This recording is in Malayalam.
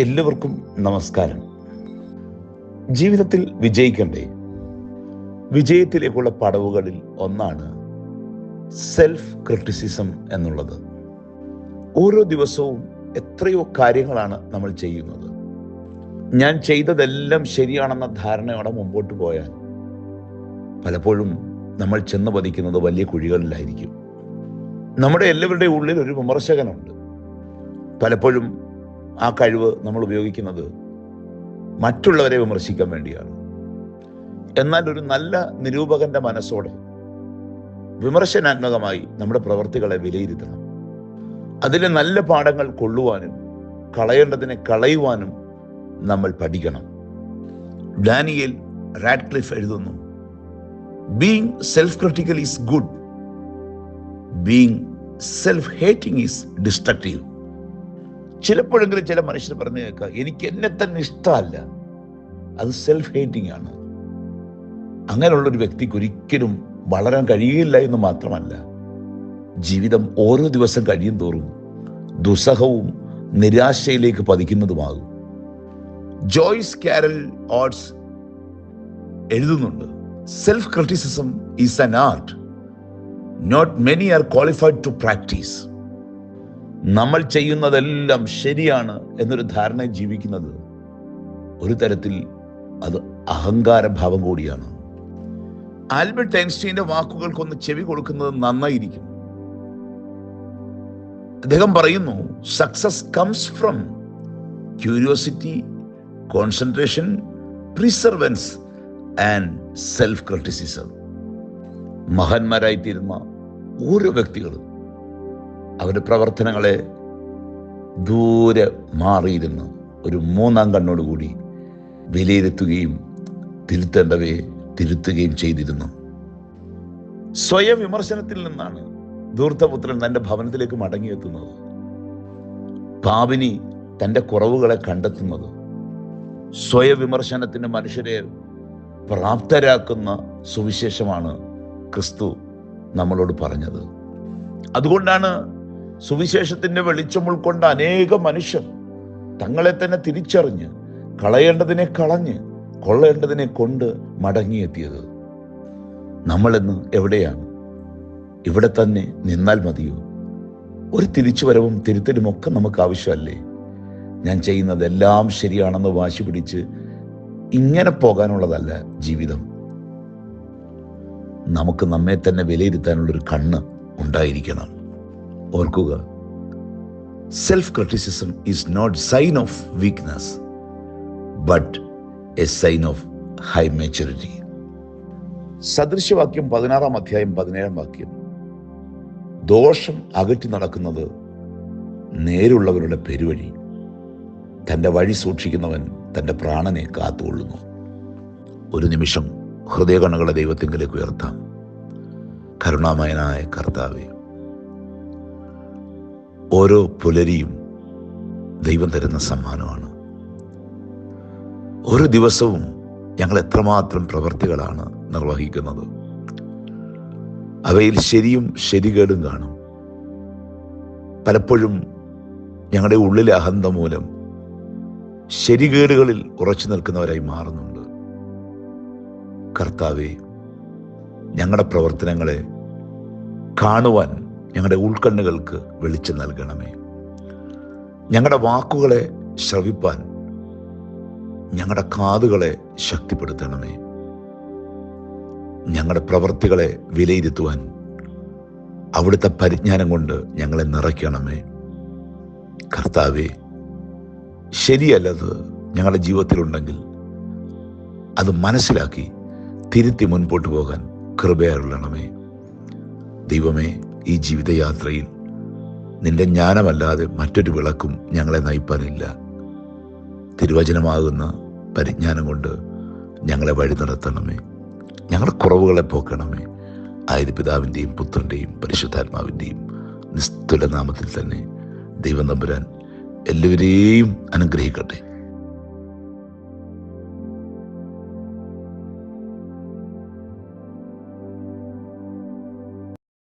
എല്ലാവർക്കും നമസ്കാരം. ജീവിതത്തിൽ വിജയിക്കണ്ടേ? വിജയത്തിലേക്കുള്ള പടവുകളിൽ ഒന്നാണ് സെൽഫ് ക്രിറ്റിസിസം എന്നുള്ളത്. ഓരോ ദിവസവും എത്രയോ കാര്യങ്ങളാണ് നമ്മൾ ചെയ്യുന്നത്. ഞാൻ ചെയ്തതെല്ലാം ശരിയാണെന്ന ധാരണയോടെ മുമ്പോട്ട് പോയാൽ പലപ്പോഴും നമ്മൾ ചെന്ന് പതിക്കുന്നത് വലിയ കുഴികളിലായിരിക്കും. നമ്മുടെ എല്ലാവരുടെ ഉള്ളിൽ ഒരു വിമർശകനുണ്ട്. പലപ്പോഴും ആ കഴിവ് നമ്മൾ ഉപയോഗിക്കുന്നത് മറ്റുള്ളവരെ വിമർശിക്കാൻ വേണ്ടിയാണ്. എന്നാൽ ഒരു നല്ല നിരൂപകന്റെ മനസ്സോടെ വിമർശനാത്മകമായി നമ്മുടെ പ്രവർത്തികളെ വിലയിരുത്തണം. അതിലെ നല്ല പാഠങ്ങൾ കൊള്ളുവാനും കളയേണ്ടതിനെ കളയുവാനും നമ്മൾ പഠിക്കണം. ഡാനിയൽ റാഡ്ക്ലിഫ് എഴുതുന്നു being self critical is good being self hating is destructive ചിലപ്പോഴെങ്കിലും ചില മനുഷ്യർ പറഞ്ഞു കേൾക്കുക എനിക്ക് എന്നെ തന്നെ ഇഷ്ടമല്ല. അത് സെൽഫ് ഹേറ്റിംഗ് ആണ്. അങ്ങനെയുള്ള ഒരു വ്യക്തിക്ക് ഒരിക്കലും വളരാൻ കഴിയില്ല എന്ന് മാത്രമല്ല ജീവിതം ഓരോ ദിവസം കഴിയും തോറും ദുസ്സഹവും നിരാശയിലേക്ക് പതിക്കുന്നതുമാകും. ജോയ്സ് കാരൽ ഓട്സ് എഴുതുന്നുണ്ട് self criticism is an art not many are qualified to practise നമ്മൾ ചെയ്യുന്നതെല്ലാം ശരിയാണ് എന്നൊരു ധാരണ ജീവിക്കുന്നത് ഒരു തരത്തിൽ അത് അഹങ്കാര ഭാവം കൂടിയാണ്. ആൽബർട്ട് ഐൻസ്റ്റീന്റെ വാക്കുകൾക്കൊന്ന് ചെവി കൊടുക്കുന്നത് നന്നായിരിക്കും. അദ്ദേഹം പറയുന്നു success comes from curiosity concentration perseverance and self criticism മഹാന്മാരായിത്തീരുന്ന ഓരോ വ്യക്തികളും അവരുടെ പ്രവർത്തനങ്ങളെ ദൂരെ മാറിയിരുന്നു ഒരു മൂന്നാം കണ്ണോടുകൂടി വിലയിരുത്തുകയും തിരുത്തേണ്ടവയെ തിരുത്തുകയും ചെയ്തിരുന്നു. സ്വയം വിമർശനത്തിൽ നിന്നാണ് ധൂർത്തപുത്രൻ തന്റെ ഭവനത്തിലേക്ക് മടങ്ങിയെത്തുന്നത്. പാവിനി തന്റെ കുറവുകളെ കണ്ടെത്തുന്നത്. സ്വയവിമർശനത്തിന് മനുഷ്യരെ പ്രാപ്തരാക്കുന്ന സുവിശേഷമാണ് ക്രിസ്തു നമ്മളോട് പറഞ്ഞത്. അതുകൊണ്ടാണ് സുവിശേഷത്തിന്റെ വെളിച്ചം ഉൾക്കൊണ്ട അനേക മനുഷ്യർ തങ്ങളെ തന്നെ തിരിച്ചറിഞ്ഞ് കളയേണ്ടതിനെ കളഞ്ഞ് കൊള്ളേണ്ടതിനെ കൊണ്ട് മടങ്ങിയെത്തിയത്. നമ്മളിന്ന് എവിടെയാണ്? ഇവിടെ തന്നെ നിന്നാൽ മതിയോ? ഒരു തിരിച്ചുവരവും തിരുത്തലും ഒക്കെ നമുക്ക് ആവശ്യമല്ലേ? ഞാൻ ചെയ്യുന്നതെല്ലാം ശരിയാണെന്ന് വാശി പിടിച്ച് ഇങ്ങനെ പോകാനുള്ളതല്ല ജീവിതം. നമുക്ക് നമ്മെ തന്നെ വിലയിരുത്താനുള്ളൊരു കണ്ണ് ഉണ്ടായിരിക്കണം. ഓർക്കുക self criticism is not sign of weakness but a sign of high maturity സദൃശ്യവാക്യം പതിനാറാം അധ്യായം പതിനേഴാം വാക്യം. ദോഷം അകറ്റി നടക്കുന്നത് നേരുള്ളവരുടെ പെരുവഴി. തന്റെ വഴി സൂക്ഷിക്കുന്നവൻ തന്റെ പ്രാണനെ കാത്തുകൊള്ളുന്നു. ഒരു നിമിഷം ഹൃദയകണ്ണുകളെ ദൈവത്തിങ്കിലേക്ക് ഉയർത്താം. കരുണാമയനായ കർത്താവെ ഓരോ പുലരിയും ദൈവം തരുന്ന സമ്മാനമാണ്. ഓരോ ദിവസവും ഞങ്ങൾ എത്രമാത്രം പ്രവർത്തികളാണ് നിർവഹിക്കുന്നത്. അവയിൽ ശരിയും ശരികേടും കാണും. പലപ്പോഴും ഞങ്ങളുടെ ഉള്ളിലെ അഹന്ത മൂലം ശരികേടുകളിൽ ഉറച്ചു നിൽക്കുന്നവരായി മാറുന്നുണ്ട്. കർത്താവെ ഞങ്ങളുടെ പ്രവർത്തനങ്ങളെ കാണുവാൻ ഞങ്ങളുടെ ഉൾക്കണ്ണുകൾക്ക് വെളിച്ചം നൽകണമേ. ഞങ്ങളുടെ വാക്കുകളെ ശ്രവിപ്പാൻ ഞങ്ങളുടെ കാതുകളെ ശക്തിപ്പെടുത്തണമേ. ഞങ്ങളുടെ പ്രവർത്തികളെ വിലയിരുത്തുവാൻ അവിടുത്തെ പരിജ്ഞാനം കൊണ്ട് ഞങ്ങളെ നിറയ്ക്കണമേ. കർത്താവെ ശരിയല്ലത് ഞങ്ങളുടെ ജീവിതത്തിലുണ്ടെങ്കിൽ അത് മനസ്സിലാക്കി തിരുത്തി മുൻപോട്ട് പോകാൻ കൃപയരുളണമേ ദൈവമേ ഈ ജീവിതയാത്രയിൽ നിന്റെ ജ്ഞാനമല്ലാതെ മറ്റൊരു വിളക്കും ഞങ്ങളെ നയിപ്പാനില്ല. തിരുവചനമാകുന്ന പരിജ്ഞാനം കൊണ്ട് ഞങ്ങളെ വഴി നടത്തണമേ. ഞങ്ങളുടെ കുറവുകളെ പോക്കണമേ. ആയത് പിതാവിന്റെയും പുത്രന്റെയും പരിശുദ്ധാത്മാവിന്റെയും നിസ്തുല നാമത്തിൽ തന്നെ ദൈവം തമ്പുരാൻ എല്ലാവരെയും അനുഗ്രഹിക്കട്ടെ.